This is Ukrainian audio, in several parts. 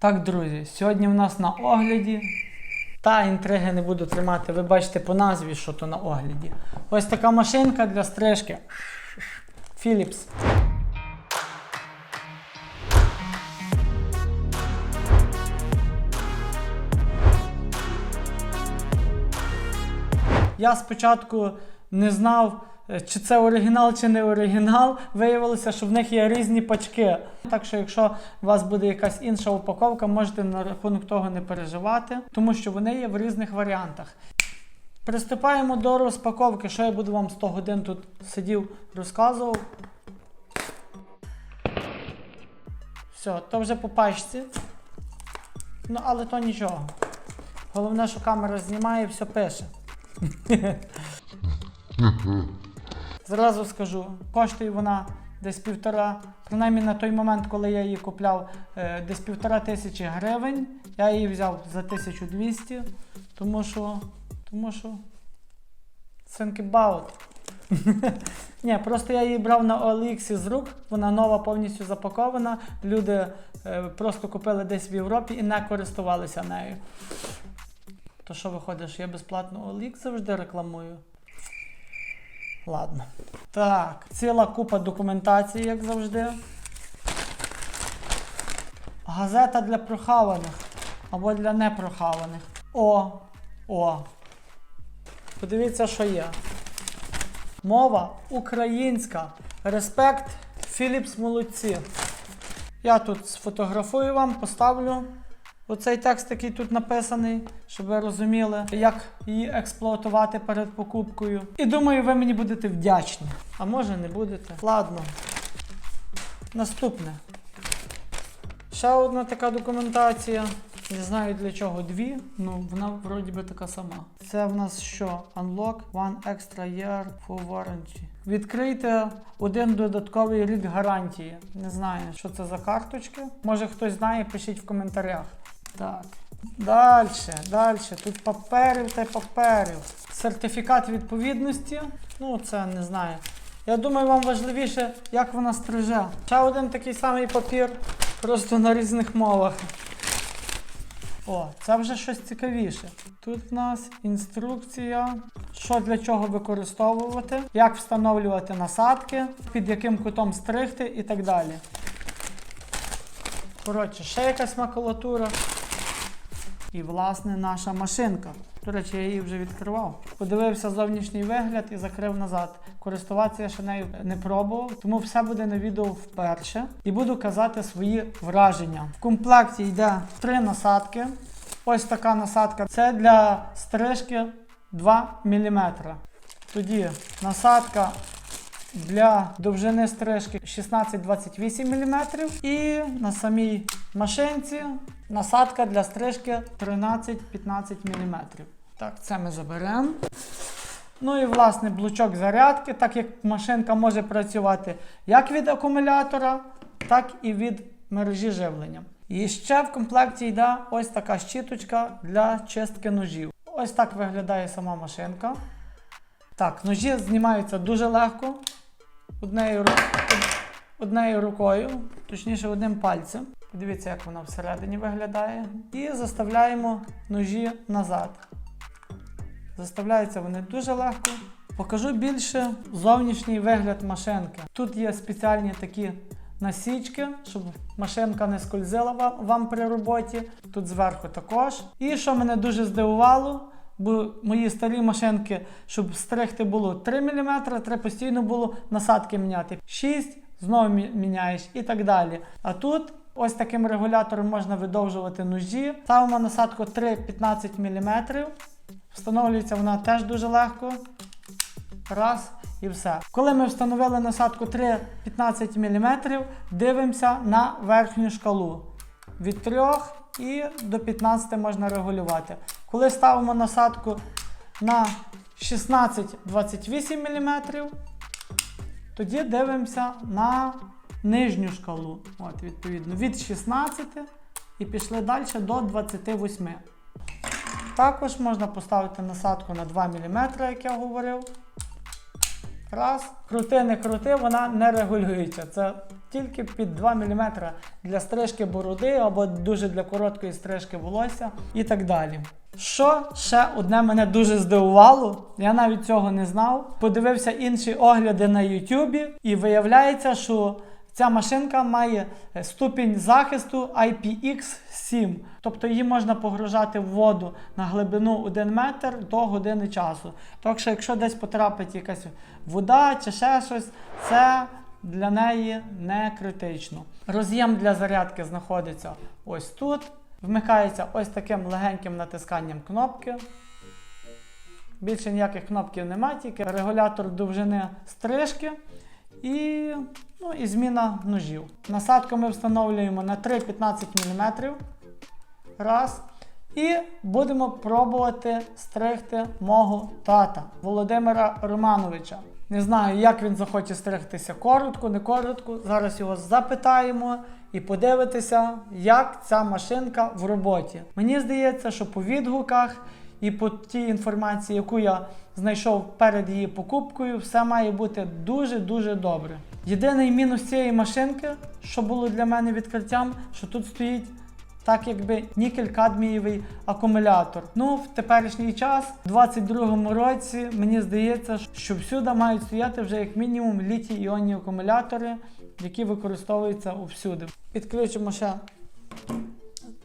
Так, друзі, сьогодні в нас на огляді. Та інтриги не буду тримати. Ви бачите по назві, що то на огляді. Ось така машинка для стрижки. Philips. Я спочатку не знав, чи це оригінал, чи не оригінал. Виявилося, що в них є різні пачки. Так що, якщо у вас буде якась інша упаковка, можете на рахунок того не переживати, тому що вони є в різних варіантах. Приступаємо до розпаковки. Що я буду вам 100 годин тут сидів, розказував. Все, то вже по пачці. Ну, але то нічого. Головне, що камера знімає і все пише. Зразу скажу, коштує вона десь півтора, принаймні на той момент, коли я її купляв, е, десь півтора тисячі гривень. Я її взяв за 1200, тому що. Тому що. Think about. Ні, просто я її брав на OLX з рук, вона нова повністю запакована. Люди е, просто купили десь в Європі і не користувалися нею. То що виходить, я безплатно OLX завжди рекламую? Ладно. Так, ціла купа документації, як завжди. Газета для прохаваних або для непрохаваних. О! О! Подивіться, що є. Мова українська. Респект, Філіпс молодці. Я тут сфотографую вам, поставлю оцей текст, який тут написаний, щоб ви розуміли, як її експлуатувати перед покупкою. І думаю, ви мені будете вдячні. А може не будете. Ладно. Наступне. Ще одна така документація. Не знаю для чого дві, ну вона вроді би така сама. Це в нас що? Unlock One Extra Year for Warranty. Відкрийте один додатковий рік гарантії. Не знаю, що це за карточки. Може хтось знає, пишіть в коментарях. Так. Далі, далі. Тут паперів та паперів. Сертифікат відповідності. Ну, це не знаю. Я думаю, вам важливіше, як вона стриже. Ще один такий самий папір, просто на різних мовах. О, це вже щось цікавіше. Тут в нас інструкція, що для чого використовувати, як встановлювати насадки, під яким кутом стригти і так далі. Коротше, ще якась макулатура. І, власне, наша машинка. До речі, я її вже відкривав. Подивився зовнішній вигляд і закрив назад. Користуватися я ще нею не пробував, тому все буде на відео вперше. І буду казати свої враження. В комплекті йде три насадки. Ось така насадка. Це для стрижки 2 мм. Тоді насадка для довжини стрижки 16-28 мм. І на самій машинці насадка для стрижки 13-15 мм. Так, це ми заберемо. Ну і власне блочок зарядки, так як машинка може працювати як від акумулятора, так і від мережі живлення. І ще в комплекті йде ось така щіточка для чистки ножів. Ось так виглядає сама машинка. Так, ножі знімаються дуже легко. Однею, однею рукою, точніше одним пальцем. Подивіться, як вона всередині виглядає. І заставляємо ножі назад. Заставляються вони дуже легко. Покажу більше зовнішній вигляд машинки. Тут є спеціальні такі насічки, щоб машинка не скользила вам, при роботі. Тут зверху також. І що мене дуже здивувало, бо мої старі машинки, щоб стригти було 3 мм, треба постійно було насадки міняти. 6, знову міняєш і так далі. А тут ось таким регулятором можна видовжувати ножі. Ставимо насадку 3-15 мм. Встановлюється вона теж дуже легко. Раз і все. Коли ми встановили насадку 3-15 мм, дивимося на верхню шкалу. Від 3 і до 15 можна регулювати. Коли ставимо насадку на 16-28 мм, тоді дивимося на нижню шкалу. От, відповідно, від 16 і пішли далі до 28. Також можна поставити насадку на 2 мм, як я говорив. Раз. Крути, не крути, вона не регулюється. Це тільки під 2 мм для стрижки бороди або дуже для короткої стрижки волосся і так далі. Що ще одне мене дуже здивувало, я навіть цього не знав. Подивився інші огляди на Ютубі, і виявляється, що ця машинка має е, ступінь захисту IPX7, тобто її можна погружати в воду на глибину 1 метр до години часу. Так що, якщо десь потрапить якась вода чи ще щось, це для неї не критично. Роз'єм для зарядки знаходиться ось тут. Вмикається ось таким легеньким натисканням кнопки. Більше ніяких кнопків немає, тільки регулятор довжини стрижки і, ну, і зміна ножів. Насадку ми встановлюємо на 3-15 мм. Раз. І будемо пробувати стригти мого тата Володимира Романовича. Не знаю, як він захоче стригтися коротко, не коротко. Зараз його запитаємо і подивитися, як ця машинка в роботі. Мені здається, що по відгуках і по тій інформації, яку я знайшов перед її покупкою, все має бути дуже-дуже добре. Єдиний мінус цієї машинки, що було для мене відкриттям, що тут стоїть так якби нікель-кадмієвий акумулятор. Ну, в теперішній час, в 22-му році, мені здається, що всюди мають стояти вже як мінімум літій-іонні акумулятори, які використовуються усюди. Підключимо ще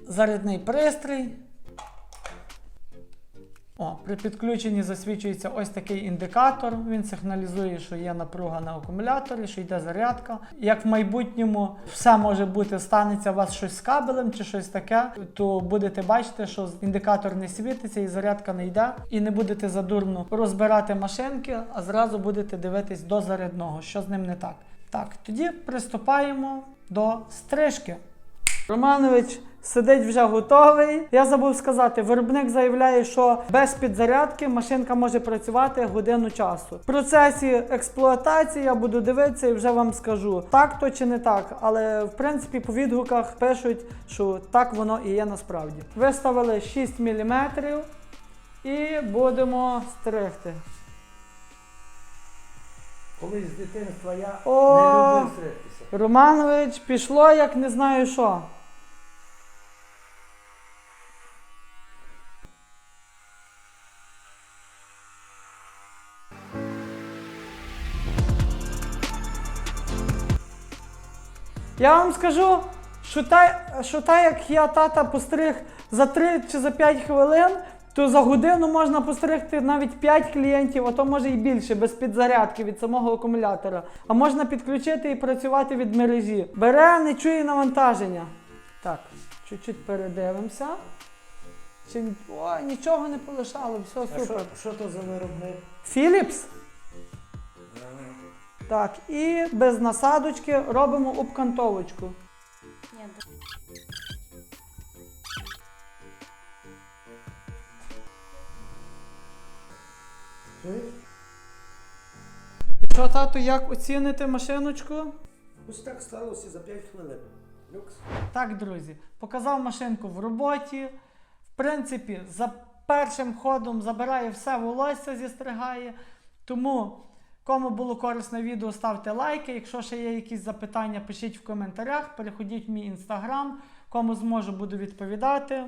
зарядний пристрій. О, при підключенні засвічується ось такий індикатор. Він сигналізує, що є напруга на акумуляторі, що йде зарядка. Як в майбутньому все може бути, станеться у вас щось з кабелем чи щось таке, то будете бачити, що індикатор не світиться і зарядка не йде. І не будете задурно розбирати машинки, а зразу будете дивитись до зарядного, що з ним не так. Так, тоді приступаємо до стрижки. Романович сидить вже готовий. Я забув сказати, виробник заявляє, що без підзарядки машинка може працювати годину часу. В процесі експлуатації я буду дивитися і вже вам скажу, так то чи не так. Але в принципі по відгуках пишуть, що так воно і є насправді. Виставили 6 мм і будемо стригти. Колись з дитинства я О! не любив стригтися. Романович пішло як не знаю що. Я вам скажу, що та, що та як я тата постриг за 3 чи за 5 хвилин, то за годину можна постригти навіть 5 клієнтів, а то може і більше, без підзарядки від самого акумулятора. А можна підключити і працювати від мережі. Бере, не чує навантаження. Так, чуть-чуть передивимося. Чи... Ой, нічого не полишало, все А супер. що, що то за виробник? Philips. Так, і без насадочки робимо обкантовочку. І що, тату, як оціните машиночку? Ось так сталося за 5 хвилин. Люкс. Так, друзі, показав машинку в роботі. В принципі, за першим ходом забирає все волосся, зістригає. Тому, кому було корисне відео, ставте лайки. Якщо ще є якісь запитання, пишіть в коментарях, переходіть в мій інстаграм, кому зможу, буду відповідати.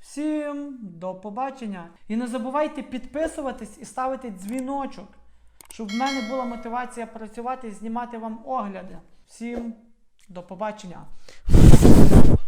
Всім до побачення! І не забувайте підписуватись і ставити дзвіночок, щоб в мене була мотивація працювати і знімати вам огляди. Всім до побачення!